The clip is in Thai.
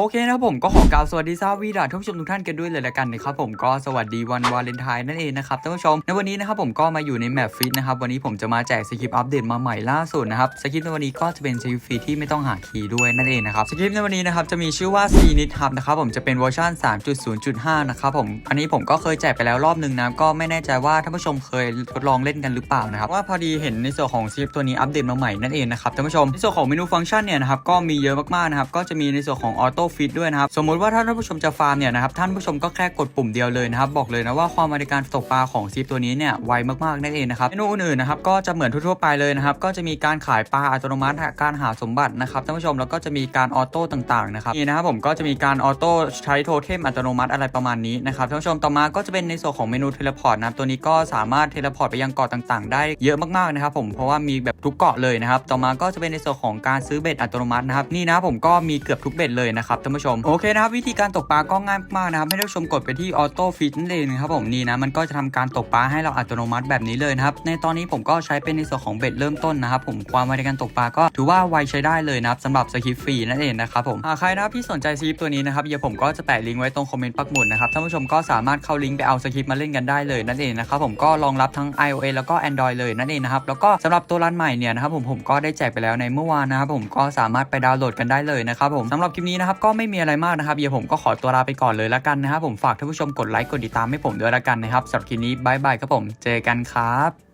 โอเคนะครับผมก็ขอกล่าวสวัสดีซาวีดาท่านผู้ชมทุกท่านกันด้วยเลยละกันนะครับผมก็สวัสดีวันวาเลนไทน์นั่นเองนะครับท่านผู้ชมในวันนี้นะครับผมก็มาอยู่ในแมปฟิตนะครับวันนี้ผมจะมาแจกสคริปต์อัปเดตมาใหม่ล่าสุดนะครับสคริปต์ในวันนี้ก็จะเป็นสคริปต์ฟรีที่ไม่ต้องหาคีย์ด้วยนั่นเองนะครับสคริปต์ในวันนี้นะครับจะมีชื่อว่า C n i t Hub นะครับผมจะเป็นเวอร์ชัน3.0.5 นะครับผมอันนี้ผมก็เคยแจกไปแล้วรอบหนึ่งนะก็ไม่แน่ใจว่าท่านผู้ชมเคยทดลองเล่นกันหรือเปล่านะครับว่าพอดีเห็นในส่วนของสคริปต์ตัวนี้อัปเดตมาใหม่นั่นเองนะครับท่านผู้ชมในส่วนของเมนูฟังก์ชันเนี่ยนะครับก็มีเยอะมากๆนะครับก็จะมีในส่วนของออโต้ฟิตด้วยนะครับสมมุติว่าถ้าท่านผู้ชมจะฟาร์มเนี่ยนะครับท่านผู้ชมก็แค่กดปุ่มเดียวเลยนะครับบอกเลยนะว่าความไวในการตกปลาของซิปตัวนี้เนี่ยไวมากๆนั่นเองนะครับเมนูอื่นๆนะครับก็จะเหมือนทั่วๆไปเลยนะครับก็จะมีการขายปลาอัตโนมัติการหาสมบัตินะครับท่านผู้ชมแล้วก็จะมีการออโต้ต่างๆนะครับนี่นะครับผมก็จะมีการออโต้ใช้โทเทมอัตโนมัติอะไรประมาณนี้นะครับท่านผู้ชมต่อมาก็จะเป็นในส่วนของเมนูเทเลพอร์ตนะครับตัวนี้ก็สามารถเทเลพอร์ตไปยังเกาะต่างๆ ได้เยอะมากๆนะครับผมเพราะว่ามีแบบทุกเกาะเลยนะครับต่อมาก็จะเป็นในส่วนของการซื้อเบ็ดอัตโนมัตินะครับนี่นะผมก็มีเกือบทุกเบ็ดเลยนะครับท่านผู้ชมโอเคนะครับวิธีการตกปลาก็ง่ายมากนะครับให้ท่านผู้ชมกดไปที่ออโต้ฟิตนั่นเองนะครับผมนี่นะมันก็จะทำการตกปลาให้เราอัตโนมัติแบบนี้เลยนะครับในตอนนี้ผมก็ใช้เป็นในส่วนของเบ็ดเริ่มต้นนะครับผมความไวในการตกปลาก็ถือว่าไวใช้ได้เลยนะครับสำหรับสคริปฟรีนั่นเองนะครับผมหากใครนะครับที่สนใจสคริปตัวนี้นะครับเดี๋ยวผมก็จะแปะลิงก์ไว้ตรงคอมเมนต์ปักหมุดนะครับท่านผู้ชมก็สามารถเข้าลิงก์ไปเอาสคริปมาเล่นกันได้เลยนั่นเองนะครับผมก็รองรับทั้ง iOS แล้วก็ Android เลยนั่นเองนะครับแล้วก็สำหรับตัวรันใหม่เนี่ยนะครับผมผมก็ได้แจกไปแล้วในเมื่อวานนะครับผมก็สามารถไปดาวน์โหลดกันได้เลยนะครับผมสำหรับคลิปนี้นะครับก็ไม่มีอะไรมากนะครับเดี๋ยวผมก็ขอตัวลาไปก่อนเลยละกันนะครับผมฝากท่านผู้ชมกดไลค์กดติดตามให้ผมด้วยละกันนะครับสำหรับคลิปนี้บายบายครับผมเจอกันครับ